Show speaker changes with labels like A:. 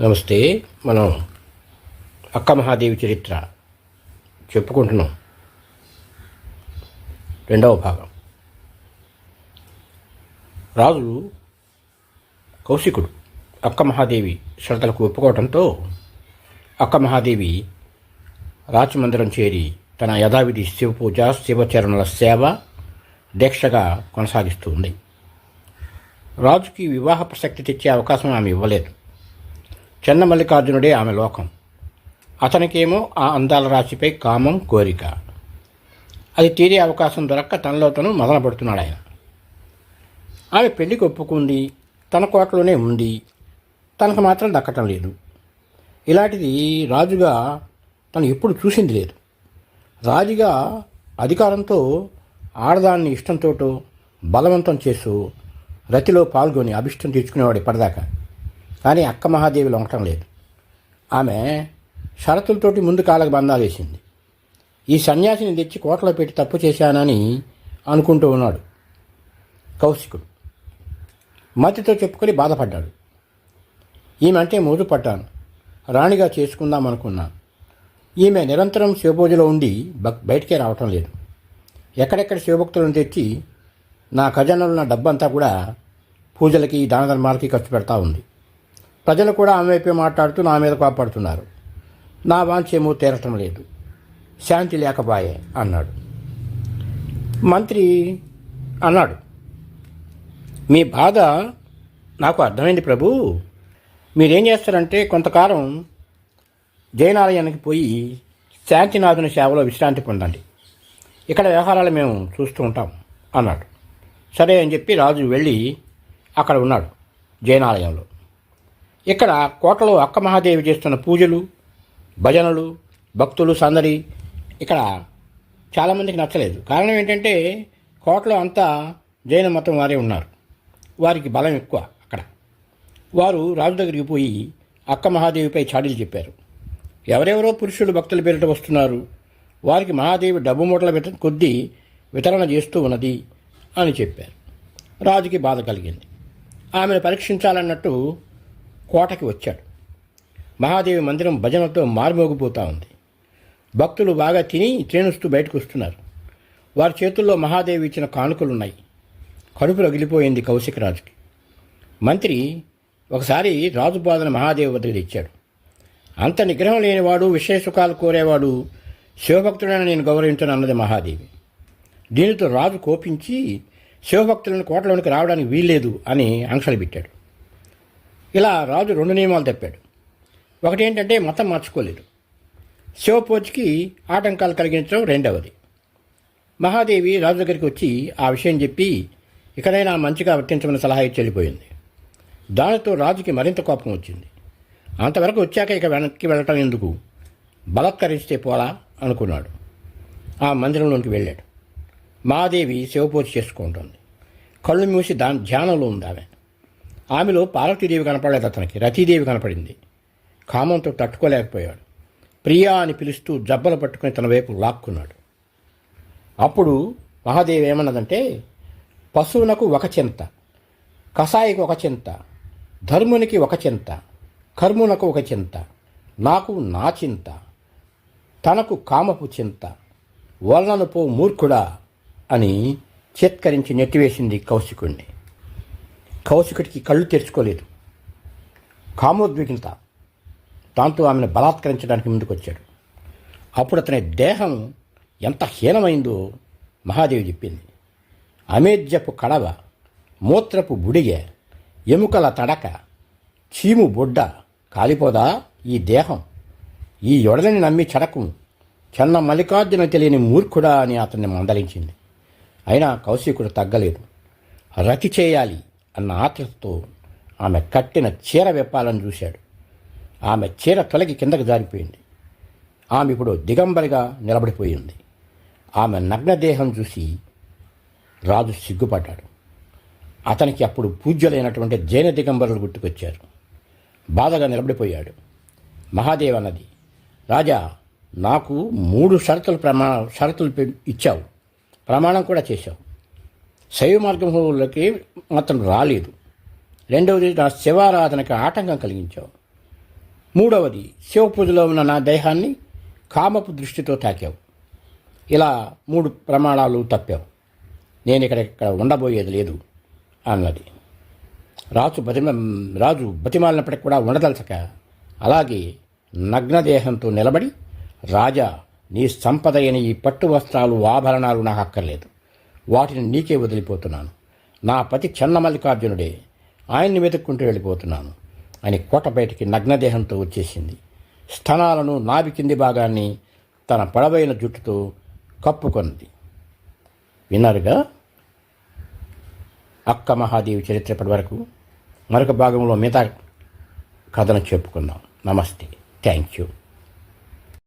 A: నమస్తే మనం అక్క మహాదేవి చరిత్ర చెప్పుకుంటున్నాం. రెండవ భాగం. రాజు కౌశికుడు అక్క మహాదేవి షరతులకు ఒప్పుకోవడంతో అక్క మహాదేవి రాజమందిరం చేరి తన యథావిధి శివ పూజ శివచరణల సేవ దీక్షగా కొనసాగిస్తూ ఉంది. రాజుకి వివాహ ప్రసక్తి తెచ్చే అవకాశం ఆమె ఇవ్వలేదు. చెన్నమల్లికార్జునుడే ఆమె లోకం. అతనికేమో ఆ అందాల రాశిపై కామం కోరిక. అది తీరే అవకాశం దొరక్క తనలో తను మొదలుపడుతున్నాడు ఆయన ఆమె పెళ్ళికి ఒప్పుకుంది తన కోటలోనే ఉంది. తనకు మాత్రం దక్కటం లేదు. ఇలాంటిది రాజుగా తను ఎప్పుడు చూసింది లేదు. రాజుగా అధికారంతో ఆడదాన్ని ఇష్టంతోటో బలవంతం చేస్తూ రతిలో పాల్గొని అభిష్టం తీర్చుకునేవాడు ఇప్పటిదాకా. కానీ అక్క మహాదేవి లొంగటం లేదు. ఆమె షరతులతోటి ముందు కాలకు బంధాలు వేసింది. ఈ సన్యాసిని తెచ్చి కోటలో పెట్టి తప్పు చేశానని అనుకుంటూ ఉన్నాడు కౌశికుడు. మతితో చెప్పుకొని బాధపడ్డాడు. ఈమె అంటే మోజు పడ్డాను రాణిగా చేసుకుందాం అనుకున్నాను ఈమె నిరంతరం శివపూజలో ఉండి బయటికే రావటం లేదు. ఎక్కడెక్కడ శివభక్తులను తెచ్చి నా ఖజానాలో నా డబ్బంతా కూడా పూజలకి దాన ధర్మాలకి ఖర్చు పెడతా ఉంది. ప్రజలు కూడా ఆమె వైపే మాట్లాడుతూ నా మీద కోపడుతున్నారు. నా వాంఛేమో తీరటం లేదు. శాంతి లేకపాయే అన్నాడు. మంత్రి అన్నాడు. మీ బాధ నాకు అర్థమైంది ప్రభు. మీరేం చేస్తారంటే కొంతకాలం జైనాలయానికి పోయి శాంతినాథుని సేవలో విశ్రాంతి పొందండి. ఇక్కడ వ్యవహారాలు మేము చూస్తూ ఉంటాం అన్నాడు. సరే అని చెప్పి రాజు వెళ్ళి అక్కడ ఉన్నాడు జైనాలయంలో ఇక్కడ కోటలో అక్క మహాదేవి చేస్తున్న పూజలు భజనలు భక్తులు సందడి ఇక్కడ చాలామందికి నచ్చలేదు. కారణం ఏంటంటే కోటలో అంతా జైన మతం వారే ఉన్నారు. వారికి బలం ఎక్కువ అక్కడ. వారు రాజు దగ్గరికి పోయి అక్క మహాదేవిపై చాడీలు చెప్పారు. ఎవరెవరో పురుషులు భక్తుల పేరిట వస్తున్నారు. వారికి మహాదేవి డబ్బు మూటల విత కొద్దీ వితరణ చేస్తూ ఉన్నది అని చెప్పారు. రాజుకి బాధ కలిగింది. ఆమెను పరీక్షించాలన్నట్టు కోటకి వచ్చాడు. మహాదేవి మందిరం భజనతో మారుమోగిపోతూ ఉంది. భక్తులు బాగా తిని త్రేణుస్తూ బయటకు వస్తున్నారు వారి చేతుల్లో మహాదేవి ఇచ్చిన కానుకలు ఉన్నాయి కడుపు రగిలిపోయింది కౌశిక రాజుకి మంత్రి ఒకసారి రాజు బాధన మహాదేవి వద్దకు తెచ్చాడు. అంత నిగ్రహం లేనివాడు విషయ సుఖాలు కోరేవాడు శివభక్తుడని నేను గౌరవించను అన్నది మహాదేవి. దీనితో రాజు కోపించి శివభక్తులను కోటలోనికి రావడానికి వీల్లేదు అని ఆంక్షలు పెట్టాడు. ఇలా రాజు రెండు నియమాలు తప్పాడు ఒకటి ఏంటంటే మతం మార్చుకోలేదు. శివపూజకి ఆటంకాలు కలిగించడం రెండవది. మహాదేవి రాజు దగ్గరికి వచ్చి ఆ విషయం చెప్పి ఇకనైనా మంచిగా వర్తించమని సలహా ఇచ్చి వెళ్ళిపోయింది. దానితో రాజుకి మరింత కోపం వచ్చింది. అంతవరకు వచ్చాక ఇక వెనక్కి వెళ్ళటం ఎందుకు? బలత్కరిస్తే పోలా అనుకున్నాడు. ఆ మందిరంలోకి వెళ్ళాడు. మహాదేవి శివపూజ చేసుకుంటుంది. కళ్ళు మూసి దాని ధ్యానంలో ఉంది ఆమె. ఆమెలో పార్వతీదేవి కనపడలేదు అతనికి. రతీదేవి కనపడింది. కామంతో తట్టుకోలేకపోయాడు. ప్రియా అని పిలుస్తూ జబ్బలు పట్టుకుని తన వైపు లాక్కున్నాడు. అప్పుడు మహాదేవి ఏమన్నదంటే పశువునకు ఒక చింత కషాయికి ఒక చింత ధర్మునికి ఒక చింత కర్మునకు ఒక చింత నాకు నా చింత తనకు కామపు చింత వలనను పో మూర్ఖుడా అని చిత్కరించి నెట్టివేసింది కౌశికుణ్ణి. కౌశికుడికి కళ్ళు తెరుచుకోలేదు. కామోద్విగ్నత దాంతో ఆమెను బలాత్కరించడానికి ముందుకొచ్చాడు. అప్పుడు అతని దేహం ఎంత హీనమైందో మహాదేవి చెప్పింది. అమేధ్యపు కడవ మూత్రపు బుడిగె ఎముకల తడక చీము బొడ్డ కాలిపోదా ఈ దేహం? ఈ యొడలని నమ్మి చడకు. చెన్న మల్లికార్జున తెలియని మూర్ఖుడా అని అతన్ని మందలించింది. అయినా కౌశికుడు తగ్గలేదు. రతి చేయాలి. అన్న ఆత్రతతో ఆమె కట్టిన చీర విప్పాలని చూశాడు. ఆమె చీర తొలగి కిందకు జారిపోయింది. ఆమె ఇప్పుడు దిగంబరిగా నిలబడిపోయింది. ఆమె నగ్నదేహం చూసి రాజు సిగ్గుపడ్డాడు. అతనికి అప్పుడు పూజ్యులైనటువంటి జైన దిగంబరులు గుర్తుకొచ్చారు. బాధగా నిలబడిపోయాడు. మహాదేవ్ అన్నది రాజా నాకు మూడు షరతులు ప్రమాణ షరతులు పె- ఇచ్చావు. ప్రమాణం కూడా చేశావు. శైవ మార్గంలోకి మాత్రం రాలేదు. రెండవది నా శివారాధనకి ఆటంకం కలిగించావు. మూడవది శివపూజలో ఉన్న నా దేహాన్ని కామపు దృష్టితో తాకావు. ఇలా మూడు ప్రమాణాలు తప్పావు. నేను ఇక్కడ ఇక్కడ ఉండబోయేది లేదు అన్నది. రాజు బతిమ రాజు బతిమాలినప్పటికి కూడా ఉండదలచక అలాగే నగ్నదేహంతో నిలబడి రాజా నీ సంపద అయిన ఈ పట్టు వస్త్రాలు ఆభరణాలు నాకు అక్కర్లేదు. వాటిని నీకే వదిలిపోతున్నాను. నా పతి చెన్నమల్లికార్జునుడే ఆయన్ని వెతుక్కుంటూ వెళ్ళిపోతున్నాను అని కోట బయటికి నగ్నదేహంతో వచ్చేసింది. స్థనాలను నాభి కింది భాగాన్ని తన పొడవైన జుట్టుతో కప్పుకొన్నది విన్నారుగా? అక్క మహాదేవి చరిత్ర ఇప్పటి వరకు మరొక భాగంలో మిగతా కథను చెప్పుకుందాం. నమస్తే. Thank you.